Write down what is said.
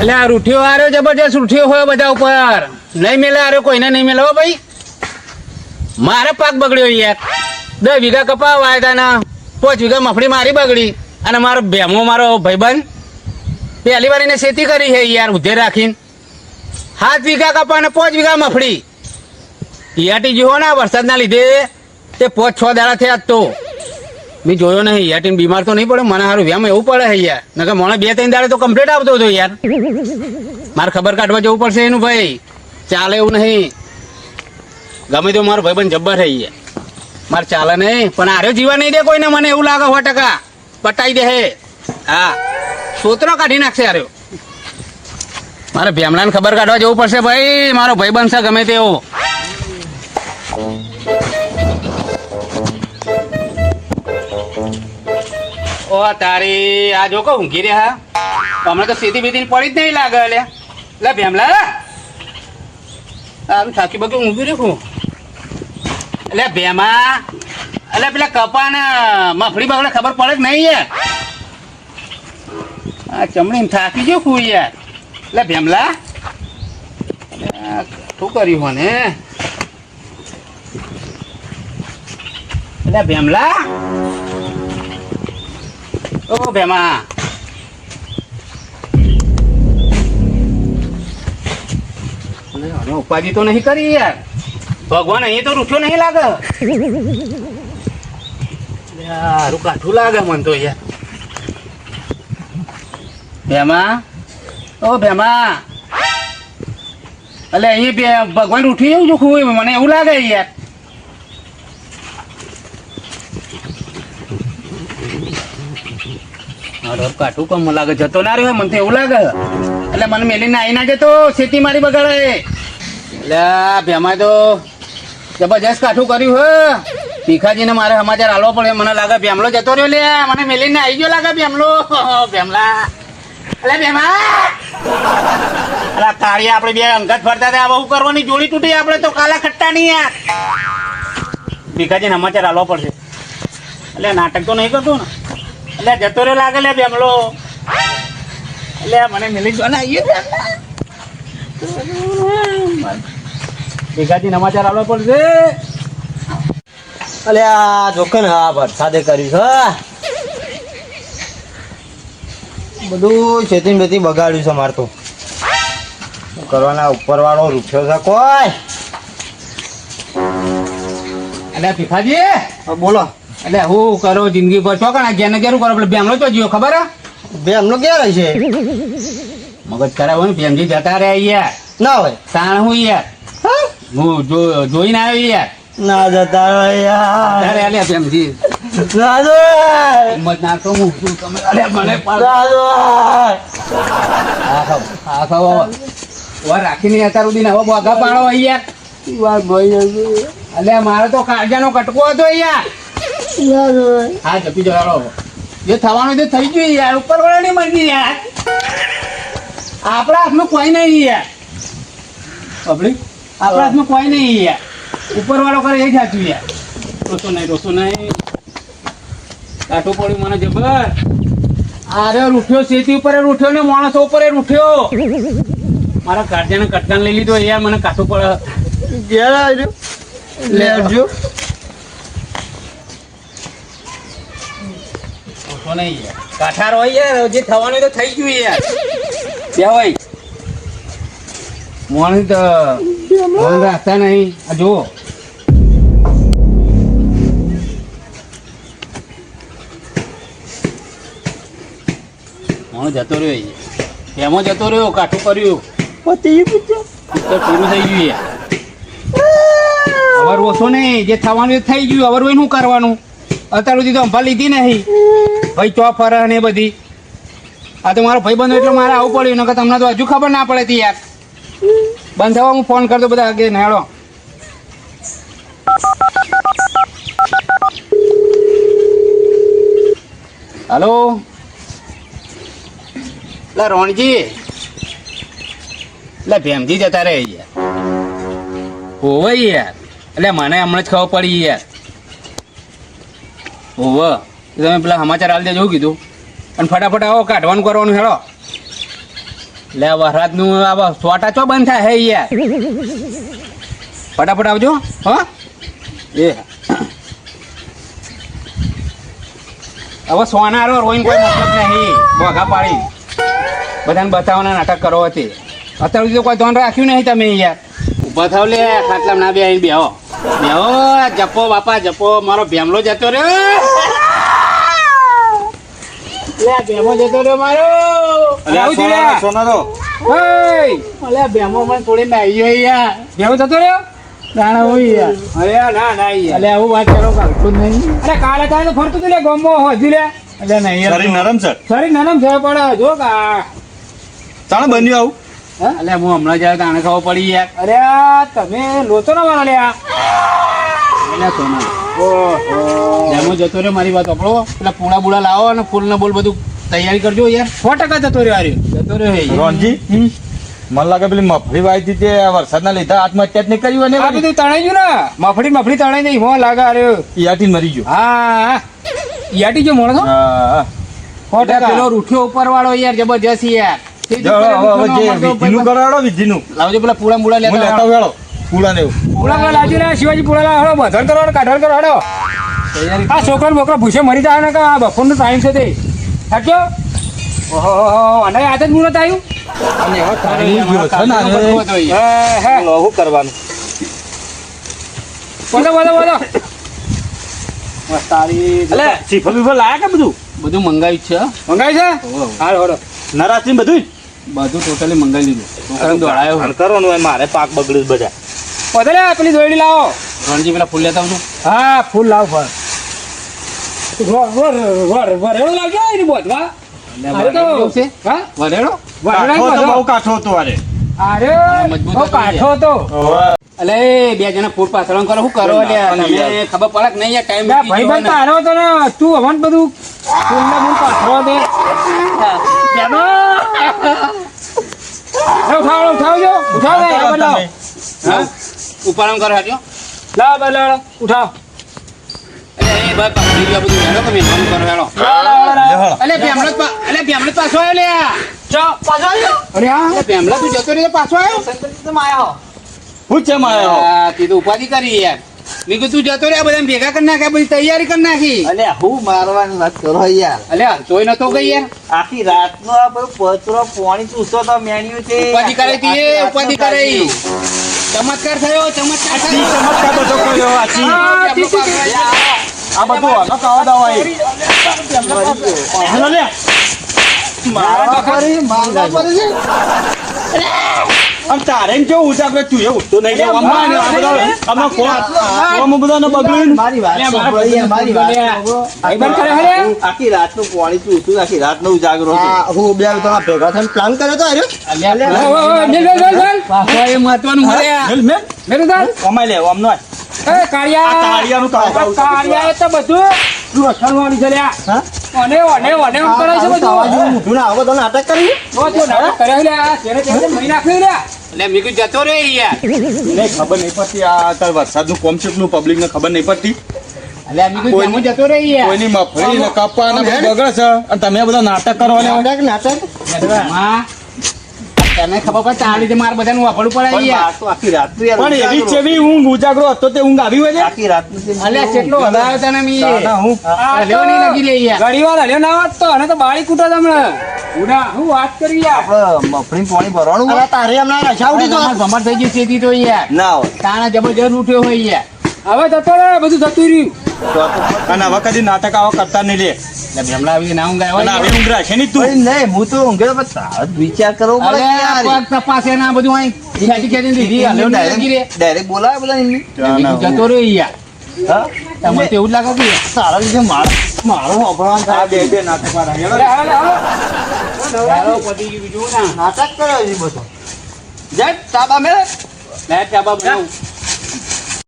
એટલે આ રૂઠિયો આર્યો જબરજસ્ત રૂઠિયો હોય બધા ઉપર. નહીં મેલે આર્યો કોઈને નહીં મેલે. ભાઈ. મારે પાક બગડ્યો યાર. દસ વીઘા કપા વાયદા ના પાંચ વીઘા મફળી મારી બગડી અને મારો ભેમો, મારો ભાઈબંધ પહેલી વાર એને ખેતી કરી છે યાર ઉધે રાખીને. સાત વીઘા કપા અને પાંચ વીઘા મફળી. ઈયાટી જુઓ ને વરસાદના લીધે તે પાંચ છ દાડા થયા તો. મેં જોયો નહીં ઈયાટીને બીમાર તો નહીં પડે, મને સારું વ્યામ એવું પડે છે યાર. નકર મને બે ત્રણ દાડે તો કમ્પ્લીટ આવતો હતો યાર. મારે ખબર કાઢવા જવું પડશે એનું ભાઈ. ચાલે એવું નહીં. ગમે તો મારો ભાઈબંધ જબ્બર થઈ ગયા મારે ચાલે નહીં, પણ આરે જીવા નહીં દે કોઈને મને એવું લાગે સો ટકા. પટાઈ દે હે. હા. સોતરો કાઢી નાખશે આરે મારે ભેમડાને ખબર કાઢવા જવું પડશે ભાઈ. મારો ભાઈબંધ છે ગમે તેવો. ઓ તારી આ જો કો ઊંઘી હા? હમણાં તો સીધી બીધી પડી જ નહીં લાગે લે. લે, ભેમલા તારું થાકી બાકી ઊંઘી રહ્યું એટલે ભેમા. એટલે પેલા કપા ને બગડે ખબર પડે જ નહીં યાર આ ચમડી થાકી ગયો હું યાર એટલે ભેમલા. શું કર્યું મને એટલે ભેમલા. ઓ ભેમા. ઉપાધિ તો નહીં કરી યાર. ભગવાન અહીં તો રૂઠ્યો નહીં લાગે. યારું કાઠું લાગે મન તો યાર. ભેમા. ઓ ભેમા. એટલે અહીં ભગવાન ઉઠી એવું જોખું મને એવું લાગે યાર. મારો કાઠું કમ લાગે, જતો ના રહ્યો, મને એવું લાગે. એટલે મને મેલીને આઈ ના જતો ખેતી મારી બગાડે. એટલે ભેમા તો જબરજસ્ત કાઠું કર્યું, હે. ભીખાજીને મારે સમાચાર આલવો પડે મને લાગે ભેમલો જતો રહ્યો, લે. મને મેલીને આવી ગયો લાગે ભેમલો. ભેમલા. અલે ભેમા. અલા કાળિયા આપણે બે અંગત ફરતા હતા. બહુ કરવાની જોડી તૂટી આપણે તો કાલા ખટ્ટા નહીં યાર. ભીખાજીને સમાચાર આલવો પડશે. એટલે નાટક તો નહીં કરતો ને. એટલે જતો રહ્યો લાગે, લે બેમલો એટલે મને મિલી ગયો ને ભેગાથી નમાચાર આવવા પડશે. અલે, આ જોખન હા વરસાદે કર્યું છે બધું ખેતી બેતી બગાડ્યું છે મારે તો. કરવાના ઉપર વાળો રૂપિયો છે કોઈ? અને ભીખાજી. બોલો. એટલે હું કરો જિંદગી પર છો કણા ઘેર ને ઘેર કરો એટલે બેમલો તો જીવો ખબર હે? બે એમનો ક્યાં છે મગજ ખરાબ હોય બેમજી જતા રહ્યા યાર. ના હોય. સાણ હું યાર? હું? જોઈને આવ્યો યાર. ના જતા રહે યાર. અરે અલે બેમજી ના હિંમત ના તો હું. શું તમે અરે મને પાડ- આખો આખો વાર રાખીને અત્યાર સુધી નવો બોગા પાડો અહીંયા વાત ભાઈ અલે મારે તો કાળજાનો કટકો હતો યાર. હા, જપી જવાનો જે થવાનું તે થઈ ગયું યાર. ઉપર વાળાની મરજી યાર. આપણા હાથમાં કોઈ નહીં યાર. પબ્લિક, આપણા હાથમાં કોઈ નહીં યાર. ઉપર વાળો કરે એ જ હાચું યાર. રોસો નહીં રોસો નહીં. કાઠું પડ્યું મને જબર. અરે રૂઠ્યો સેતી ઉપર રૂઠ્યો ને માણસો ઉપર રૂઠ્યો. મારા ગાર્જિયને કટકાન લઈ લીધો યાર, મને કાઠું પડે લેજો રોસો નહીં કાઠાર હોય યાર જે થવાનું તો થઈ ગયું યાર. ત્યાં હોય. મોણી તો મોણ રાખતા નહીં. આ જુઓ. મોણ જતો રહ્યો. એમાં જતો રહ્યો? કાઠું કર્યું. પતી ગયું તો પૂરું થઈ ગયું યાર. અવર ઓછો નહીં? જે થવાનું થઈ ગયું. અવર હોય શું કરવાનું? અત્યાર સુધી તો અંભા લીધી નહીં. ભાઈ ચો ફરે ને બધી. આ તો મારો ભાઈ બંધ એટલે મારે આવું પડ્યું, નકર તમને તો હજુ ખબર ના પડે તી યાર. બંધ થવા હું ફોન કરતો બધા આગે નેડો હલો? લે, રોણજી. એટલે ભેમજી જતા રહે યાર હોવે યાર. એટલે મને હમણાં જ ખબર પડી યાર. હોવે તમે પેલા સમાચાર આવી દેજો એવું કીધું. અને ફટાફટ આવો, કાઢવાનું કરવાનું, હેડો. લે વરસાદનું નું સોટા ચો બંધ થાય, હે, યાર? ફટાફટ આવજો, હો. એ. હવે સોનારો રોઈન કોઈ મતલબ નહીં. ભોગા પાડી. બધાને બતાવવાના નાટક કરો હતી અત્યાર સુધી કોઈ ધોન રાખ્યું નહીં તમે, યાર. ઊભા થાવ લે ખાટલા ના બે અહીં બેહો. જપો બાપા જપો. મારો ભેમલો જતો રહ્યો. લે ભેમો જતો રહ્યો મારો. અરે. સોનારો. ઓય! અલે ભેમો મને થોડી નાઈ યાર. ભેમો જતો રહ્યો? નાણા હોય યાર. અરે ના ના યાર. અલે આવું વાત કરો કાઢતું જ નહીં. અરે કાલે તારે ફરતું તું લે ગમો હજી લે. અલે નહીં યાર. નરમ છે? શરીર નરમ છે પણ જો કા. તાણે બન્યું આવું? અલે હું હમણાં જાય તાણે ખબર પડી યાર. અરે તમે લોચો ના મારા લ્યા. અલે સોના. ઓહો. જતો રહ્યો મારી વાત આપણો પેલા પૂળા લાવો અને ફૂલ ને બોલ બધું તૈયારી કરજો યાર. સો ટકા જતો રહ્યો આર્યો જતો રહ્યો રોનજી મને લાગે પેલી મફળી વાયતી તે વરસાદના લીધે આત્મહત્યા જ નહીં કરી હોય આ બધું તણાઈ ગયું ને? મફળી મફળી તણાઈ નહીં હો લાગે અરે ઈયાથી મરી ગયો. હા. યાટી જો મોણસો? હા, પેલો રૂઠ્યો ઉપર વાળો યાર જબરજસ્ત યાર. લાવજો પેલા પૂળા મૂળા હું લેતા વેળો પૂળા ને પૂળા લાવજો લે શિવાજી પૂળા લાવો હળો કરો કાઢણ કરો હળો આ છોકરો બોકરો ભૂસે મરી જાય ને કે આ બપોરનો ટાઈમ છે તે. થાક્યો ઓહો અને આજ જ મુહૂર્ત આવ્યું? અને હવે તાળી ગયો છે ને હે, હે. કરવાનું? બોલો બોલો બોલો. અલે લાયા કે બધું? બધું મંગાવ્યું છે. મંગાવ્યું છે? હાલ હળો નરાશની બધું બધું ટોટલી મંગાવી લીધું. દોડાયો કરવાનું હોય મારે પાક બગડ્યું બધા. પધલે પેલી દોડી લાવો. રણજી પેલા ફૂલ લેતા આવજો. હા ફૂલ લાવ ફળ. વરેડો લાવજો એની બોધવા બે જણા ફૂટ પાથરણ કરો શું કરો ખબર પડે કે નહીં ટાઈમ ભાઈ ભાઈ તારો તો તું અમન બધું ફૂલના મૂળ પાથરો દે બેનો ઉઠાવ ઉઠાવજો ઉઠાવ દે આ બદલાવ હા ઉપર કર હાટ્યો લા ઉઠાવ. એ ભાઈ પકડી ગયો બધું હેડો તમે ફોન કરો હેડો. અલે ભેમલો અલે ભેમલો પાછો આવ્યો લે આ. પાછો આવ્યો? અરે હા. અલે તું જતો રહ્યો પાછો આવ્યો? હું. છે મારે આ, તો ઉપાધિ કરી યાર. મેં કીધું તું જતો રહ્યા બધા ભેગા કરી નાખ્યા બધી તૈયારી કરી નાખી. અલે હું મારવાની વાત કરો યાર. અલે તોય નતો ગઈ યાર. આખી રાતનો આ બધું પથરો પાણી ચૂસતો તો મેન્યુ છે. ઉપાધિ કરે તી ઉપાધિ કરે ઈ. ચમત્કાર થયો ચમત્કાર થયો ચમત્કાર તો ચોખ્ખો થયો આ. આ બધું આનો કાવા દાવા એ. હેલો લે મારવા પડી મારવા પડી છે આમ તારે જો ઉજાગરો તું એ ઉઠતો નહીં લેવા આમાં અમે કોમ બધાને બગડ્યું મારી વાત સાંભળો મારી વાત લે. કરે હે? આખી રાતનું પાણી ચૂસું આખી રાતનો નું છે આ હું બે તમારા ભેગા થઈને પ્લાન કર્યો તો આર્યો મેલ, મેલ, મેલ. પાછો એ મહત્વનું મળે મેલ મેલ મેલ મેલું કમાઈ લે આમ નો એ, કાળિયા. કામ આ કાળિયાએ તો બધું તું અસલ વાળી લ્યા. હા? ઓને, ઓને, ઓને કરે છે બધું. ના આવો તો નાટક કરી જો, નાટક કર્યો લ્યા. તેને તેને મરી નાખ્યું લ્યા. એટલે મેં જતો રે યાર. નહીં ખબર નહીં પડતી આ તાર વરસાદનું કોમ છે એટલું પબ્લિક ને ખબર નહીં પડતી? એટલે મેં જમો જતો રે યાર. કોઈની મફળી ને કપા ને બગડે છે. અને તમે બધા નાટક કરો ને નાટક નાટક? તને ખબર પડે તારી રીતે મારે બધાનું વાપરવું પડે યાર. તો આખી રાત પણ એવી ઉજાગરો. ચેવી ઊંઘ ઉજાગરો હતો તે ઊંઘ આવી હોય છે આખી અલ્યા કેટલો વધારે તને મી. હું આ નહીં લાગી રહી યાર. ઘડીવાર હલ્યો ના હોત તો અને તો બાળી કૂટો તમને ઉડા હું વાત કરી આપણે મફળીમાં પાણી ભરવાનું? હોય. અરે તારે એમ ના ઉડી તો ભમર થઈ ગઈ સીધી તો યાર. ના તાણા જબરજસ્ત ઉઠ્યો હોય યાર. હવે જતો રે બધું જતું રહ્યું. અને હવે કદી નાટક આવા કરતા નહીં લે. હમણાં ભેમલા આવી ના ઊંઘ અને આવ્યો આવી ઊંઘ રાખે નહીં તું. નહીં હું તો ઊંઘ્યો પણ વિચાર કરવો પડે અરે યાર. તપાસે ના બધું અહીં. ખેંચી ખેંચી દીધી ડાયરેક્ટ ડાયરેક્ટ બોલાવે બધા એમની. મેં કીધું જતો રહ્યો યાર. હા? તમને તો એવું લાગે કે સારા રીતે લીધે મારો મારો વાપરવાનું થાય. બે બે નાટક નાટક કરે છે બધો. જય તાબા મેળે. મેં ચાબા બનાવું